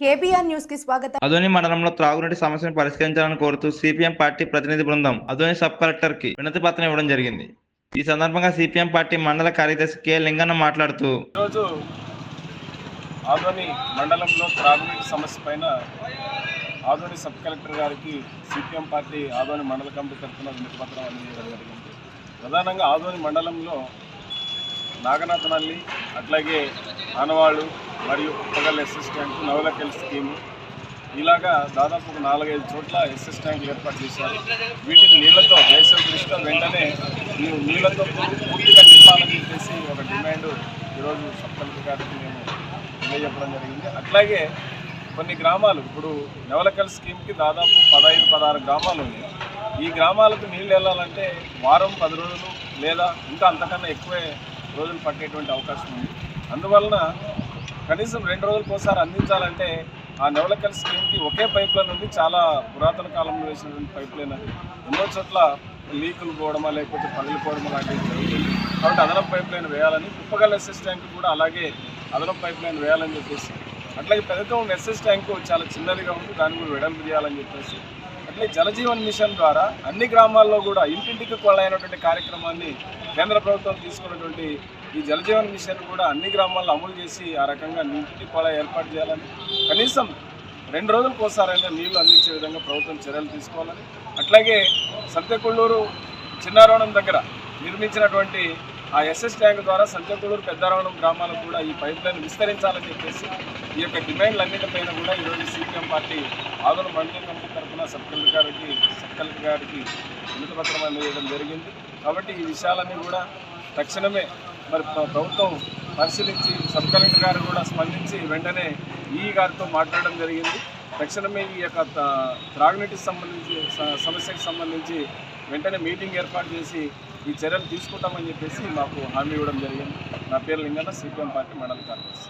KBR న్యూస్కి స్వాగతం. అదోని మండలంలో త్రాగునీటి సమస్యను పరిష్కరించాలని కోరుతూ సిపిఎం పార్టీ ప్రతినిధి బృందం అదోని సబ్ కలెక్టర్కి వినతి పత్రం ఇవ్వడం జరిగింది. ఈ సందర్భంగా సిపిఎం పార్టీ మండల కార్యదర్శి కె. లింగన్న మాట్లాడుతూ ఈరోజు ఆదోని మండలంలో త్రాగునీటి సమస్య పైన ఆదోని సబ్ కలెక్టర్ గారికి సిపిఎం పార్టీ ఆదోని మండల కమిటీ తరఫున వినతి పత్రం అందజేయడం జరిగింది. ప్రధానంగా ఆదోని మండలంలో నాగనాథనల్లి అట్లాగే ఆనవాళ్ళు మరియు Kuppagal SS tank Navalakal scheme. ఇలాగా దాదాపు ఒక నాలుగైదు చోట్ల ఎస్ఎస్ ట్యాంకులు ఏర్పాటు చేశారు. వీటిని నీళ్ళతో వేసవి దృష్టిలో వెంటనే మీరు నీళ్ళతో పూర్తిగా నింపాలని చెప్పేసి ఒక డిమాండ్ ఈరోజు సబ్ కలెక్టర్ గారికి మేము తెలియజెప్పడం జరిగింది. అట్లాగే కొన్ని గ్రామాలు ఇప్పుడు నవలకల్ స్కీమ్కి దాదాపు పదహైదు పదహారు గ్రామాలు ఉన్నాయి. ఈ గ్రామాలకు నీళ్ళు వెళ్ళాలంటే వారం పది రోజులు లేదా ఇంకా అంతకన్నా ఎక్కువే రోజులు పట్టేటువంటి అవకాశం ఉంది. అందువలన కనీసం రెండు రోజులకు ఒకసారి అందించాలంటే ఆ నెవలకల్ స్కీమ్కి ఒకే పైప్ లైన్ ఉంది. చాలా పురాతన కాలంలో వేసినటువంటి పైప్ లైన్ అది. ఎన్నో చోట్ల లీకులు పోవడమా లేకపోతే పగిలిపోవడమా లాంటివి జరుగుతుంది. కాబట్టి అదనపు పైప్ లైన్ వేయాలని కుప్పగల్ ఎస్ఎస్ ట్యాంక్ కూడా అలాగే అదనపు పైప్ లైన్ వేయాలని చెప్పేసి అట్లాగే పెద్దతోన ఎస్ఎస్ ట్యాంకు చాలా చిన్నదిగా ఉంది. దాన్ని కూడా వెడల్పు చేయాలని చెప్పేసి అట్లే జలజీవన్ మిషన్ ద్వారా అన్ని గ్రామాల్లో కూడా ఇంటింటికి కొళ్ళైనటువంటి కార్యక్రమాన్ని కేంద్ర ప్రభుత్వం తీసుకున్నటువంటి ఈ జలజీవన్ మిషన్ కూడా అన్ని గ్రామాల్లో అమలు చేసి ఆ రకంగా నీటి కొళ ఏర్పాటు చేయాలని కనీసం రెండు రోజులకు ఒకసారైనా నీళ్ళు అందించే విధంగా ప్రభుత్వం చర్యలు తీసుకోవాలని. అట్లాగే సంతెకొల్లూరు చిన్నారవణం దగ్గర నిర్మించినటువంటి ఆ ఎస్ఎస్ ట్యాంక్ ద్వారా సంతెకొల్లూరు పెద్దారవణం గ్రామాలకు కూడా ఈ పైప్ లైన్ విస్తరించాలని చెప్పేసి ఈ యొక్క డిమాండ్లన్నిటిపైన కూడా ఈరోజు సిపిఎం పార్టీ ఆదోళన మండలి కమిటీ తరఫున సబ్ కలెక్టర్ గారికి సబ్ కలెక్టర్ గారికి వినతపత్రం అందజేయడం జరిగింది. కాబట్టి ఈ విషయాలన్నీ కూడా తక్షణమే మరి ప్రభుత్వం పరిశీలించి సబ్ కలెక్టర్ గారు కూడా స్పందించి వెంటనే ఈ గారితో మాట్లాడడం జరిగింది. తక్షణమే ఈ యొక్క త్రాగునీటికి సంబంధించి సమస్యకు సంబంధించి వెంటనే మీటింగ్ ఏర్పాటు చేసి ఈ చర్యలు తీసుకుంటామని చెప్పేసి మాకు హామీ ఇవ్వడం జరిగింది. నా పేరు లింగన్న సిపిఎం పార్టీ మండల కార్యదర్శి.